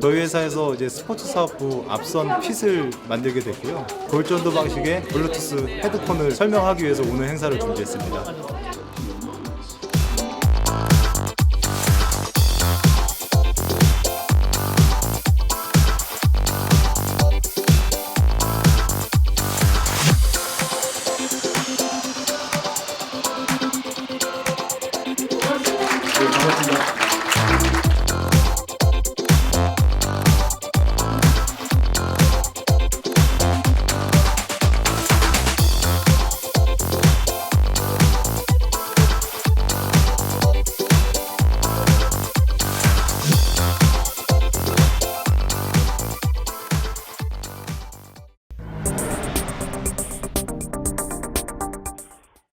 저희 회사에서 이제 스포츠 사업부 앞선 핏을 만들게 됐고요. 골전도 방식의 블루투스 헤드폰을 설명하기 위해서 오늘 행사를 준비했습니다. 네, 반갑습니다.